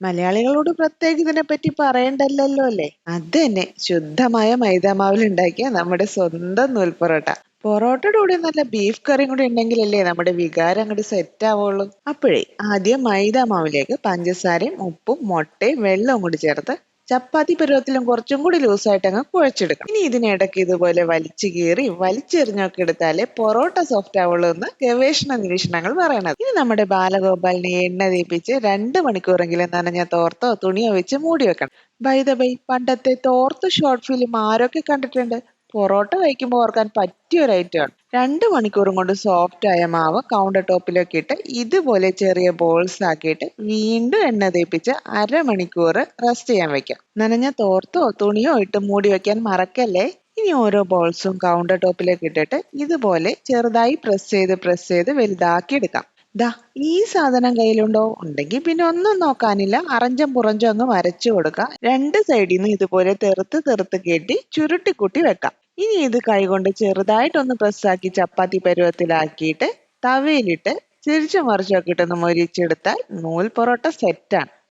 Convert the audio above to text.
മലയാളികളോട് പ്രത്യേക ഇതിനെ പറ്റി പറയണ്ടല്ലോ അല്ലേ? അത് തന്നെ ശുദ്ധമായ മൈദാമാവിൽ ഉണ്ടാക്കിയ നമ്മുടെ സ്വന്തം നൂൽ പൊറോട്ട പൊറോട്ടയുടെ കൂടെ നല്ല ബീഫ് കറിയും കൂടി ഉണ്ടെങ്കിലല്ലേ നമ്മുടെ വികാരം അങ്ങോട്ട് സെറ്റ് ആവുള്ളൂ. അപ്പോഴേ ആദ്യം മൈദ മാവിലേക്ക് പഞ്ചസാരയും ഉപ്പും മുട്ടയും വെള്ളവും കൂടി ചേർത്ത് ചപ്പാത്തി പരുവത്തിലും കുറച്ചും കൂടി ലൂസായിട്ട് അങ്ങ് കുഴച്ചെടുക്കണം. ഇനി ഇതിനിടയ്ക്ക് ഇതുപോലെ വലിച്ചു കീറി വലിച്ചെറിഞ്ഞൊക്കെ എടുത്താലേ പൊറോട്ട സോഫ്റ്റ് ആവുള്ളൂ എന്ന് ഗവേഷണ നിരീക്ഷണങ്ങൾ പറയണത്. ഇനി നമ്മുടെ ബാലഗോപാലിനെ എണ്ണ തേപ്പിച്ച് രണ്ട് മണിക്കൂറെങ്കിലും നനഞ്ഞ തോർത്തോ തുണിയോ വെച്ച് മൂടി വെക്കണം. ബൈ ദ ബൈ പണ്ടത്തെ തോർത്ത് ഷോർട്ട് ഫിലിം ആരൊക്കെ കണ്ടിട്ടുണ്ട്? പൊറോട്ട കഴിക്കുമ്പോൾ ഓർക്കാൻ പറ്റിയ ഒരു ഐറ്റമാണ് രണ്ട് മണിക്കൂറും കൊണ്ട് സോഫ്റ്റ് ആയ മാവ് കൗണ്ടർ ടോപ്പിലേക്ക് ഇട്ട് ഇതുപോലെ ചെറിയ ബോൾസ് ആക്കിയിട്ട് വീണ്ടും എണ്ണ തേപ്പിച്ച് അരമണിക്കൂർ റെസ്റ്റ് ചെയ്യാൻ വെക്കാം. നനഞ്ഞ തോർത്തോ തുണിയോ ഇട്ട് മൂടി വെക്കാൻ മറക്കല്ലേ? ഇനി ഓരോ ബോൾസും കൗണ്ടർ ടോപ്പിലേക്ക് ഇട്ടിട്ട് ഇതുപോലെ ചെറുതായി പ്രസ് ചെയ്ത് പ്രസ് ചെയ്ത് വലുതാക്കി എടുക്കാം. ദാ ഈ സാധനം കയ്യിലുണ്ടോ? ഉണ്ടെങ്കിൽ പിന്നെ ഒന്നും നോക്കാനില്ല. അറഞ്ചം പുറഞ്ചും അങ്ങ് വരച്ചു കൊടുക്കാം. രണ്ട് സൈഡിൽ നിന്ന് ഇതുപോലെ തെറുത്ത് തെറുത്ത് കെട്ടി ചുരുട്ടിക്കുട്ടി വെക്കാം. ഇനി ഇത് കൈകൊണ്ട് ചെറുതായിട്ടൊന്ന് പ്രസ്സാക്കി ചപ്പാത്തി പരുവത്തിലാക്കിയിട്ട് തവയിലിട്ട് തിരിച്ചു മറിച്ചൊക്കെ ഇട്ടൊന്ന് മൊരിച്ചെടുത്താൽ നൂൽ പൊറോട്ട സെറ്റാണ്